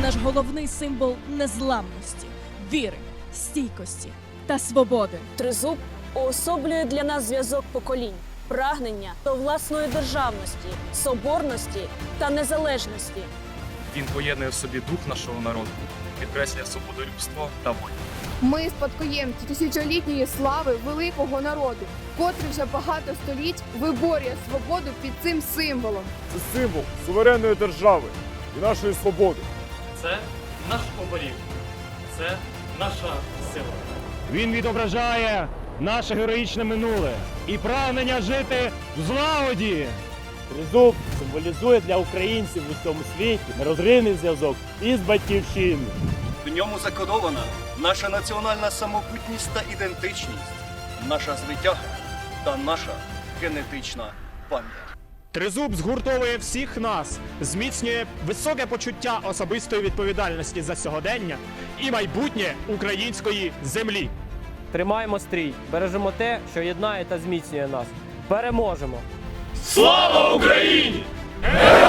головний символ незламності, віри, стійкості та свободи. Тризуб уособлює для нас зв'язок поколінь, прагнення до власної державності, соборності та незалежності. Він поєднує в собі дух нашого народу, підкреслює свободолюбство та волю. Ми спадкоємці тисячолітньої слави великого народу, котрий вже багато століть виборює свободу під цим символом. Це символ суверенної держави і нашої свободи. Це наш оберіг, це наша сила. Він відображає наше героїчне минуле і прагнення жити в злагоді. Тризуб символізує для українців в усьому світі нерозривний зв'язок із батьківщиною. В ньому закодована наша національна самобутність та ідентичність, наша звитяга та наша генетична пам'ять. Тризуб згуртовує всіх нас, зміцнює високе почуття особистої відповідальності за сьогодення і майбутнє української землі. Тримаємо стрій, бережемо те, що єднає та зміцнює нас. Переможемо! Слава Україні! Героям